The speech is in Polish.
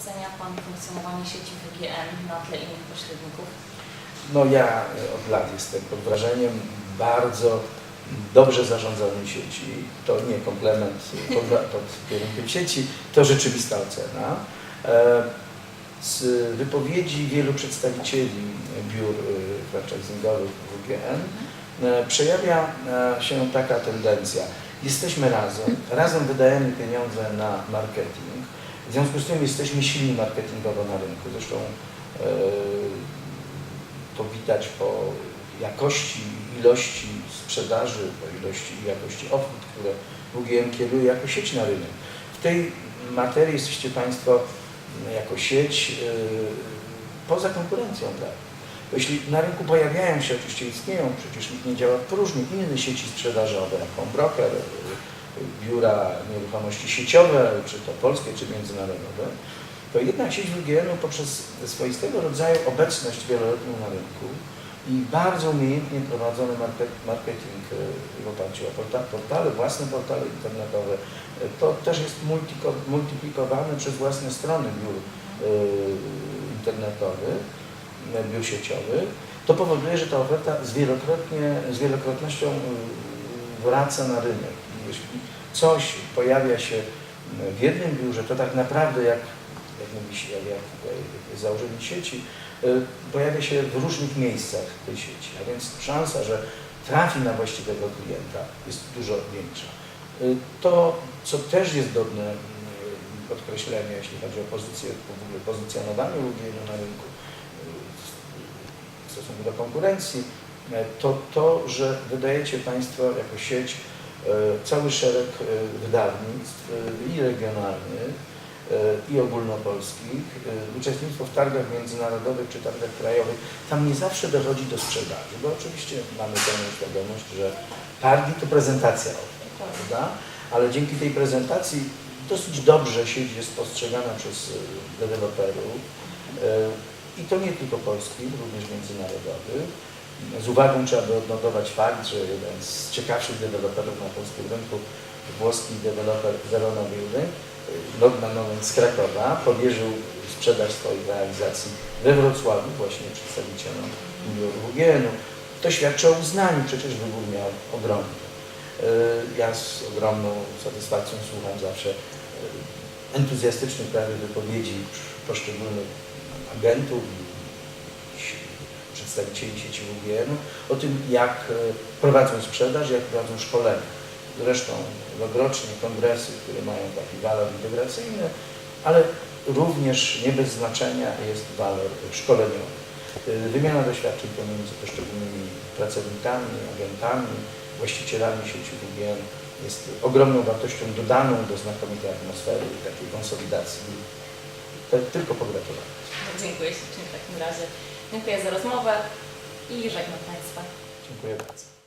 ocenia Pan funkcjonowanie sieci WGN na tle innych pośredników? No ja e, od lat jestem pod wrażeniem bardzo dobrze zarządzanej sieci. To nie komplement pod, pod kierunkiem sieci, to rzeczywista ocena. E, Z wypowiedzi wielu przedstawicieli biur e, franchisingowych WGN przejawia się taka tendencja. Jesteśmy razem, razem wydajemy pieniądze na marketing, w związku z tym jesteśmy silni marketingowo na rynku. Zresztą e, to widać po jakości, ilości sprzedaży, po ilości i jakości ofert, które WGM kieruje jako sieć na rynek. W tej materii jesteście Państwo m, jako sieć yy, poza konkurencją. Tak? Jeśli na rynku pojawiają się, oczywiście istnieją, przecież nikt nie działa w próżni, inne sieci sprzedażowe, jak Broker, yy, biura nieruchomości sieciowe, czy to polskie, czy międzynarodowe, to jednak sieć WGN-u poprzez swoistego rodzaju obecność wieloletnią na rynku i bardzo umiejętnie prowadzony market, marketing e, w oparciu o porta, portale, własne portale internetowe, e, to też jest multiplikowane przez własne strony biur e, internetowych, biur sieciowych. To powoduje, że ta oferta zwielokrotnie, z wielokrotnością wraca na rynek. Jeśli coś pojawia się w jednym biurze, to tak naprawdę jak jak mówi się, jak, tutaj założenie sieci, y, pojawia się w różnych miejscach tej sieci, a więc szansa, że trafi na właściwego klienta jest dużo większa. Y, To, co też jest godne y, podkreślenia, jeśli chodzi o pozycję, w ogóle pozycjonowanie UGN na rynku y, w stosunku do konkurencji, to to, że wydajecie Państwo jako sieć cały szereg y, wydawnictw y, i regionalnych, i ogólnopolskich, uczestnictwo w targach międzynarodowych czy targach krajowych, tam nie zawsze dochodzi do sprzedaży, bo oczywiście mamy pełną świadomość, że targi to prezentacja prawda? Ale dzięki tej prezentacji dosyć dobrze sieć jest postrzegana przez deweloperów i to nie tylko polskich, również międzynarodowych. Z uwagą trzeba by odnotować fakt, że jeden z ciekawszych deweloperów na polskim rynku, włoski deweloper Verona Building, Logman Moment z Krakowa powierzył sprzedaż swoich realizacji we Wrocławiu właśnie przedstawicielom biur WGN-u. To świadczy o uznaniu, przecież wybór miał ogromny. Yy, Ja z ogromną satysfakcją słucham zawsze yy, entuzjastycznych prawie wypowiedzi poszczególnych agentów przedstawicieli sieci WGN-u o tym, jak yy, prowadzą sprzedaż, jak prowadzą szkolenia. Zresztą rokrocznie kongresy, które mają taki walor integracyjny, ale również nie bez znaczenia jest walor szkoleniowy. Y, Wymiana doświadczeń pomiędzy poszczególnymi pracownikami, agentami, właścicielami sieci WGN jest ogromną wartością dodaną do znakomitej atmosfery i takiej konsolidacji. Tylko pogratulować. Dziękuję ślicznie w takim razie. Dziękuję za rozmowę i żegnam Państwa. Dziękuję bardzo.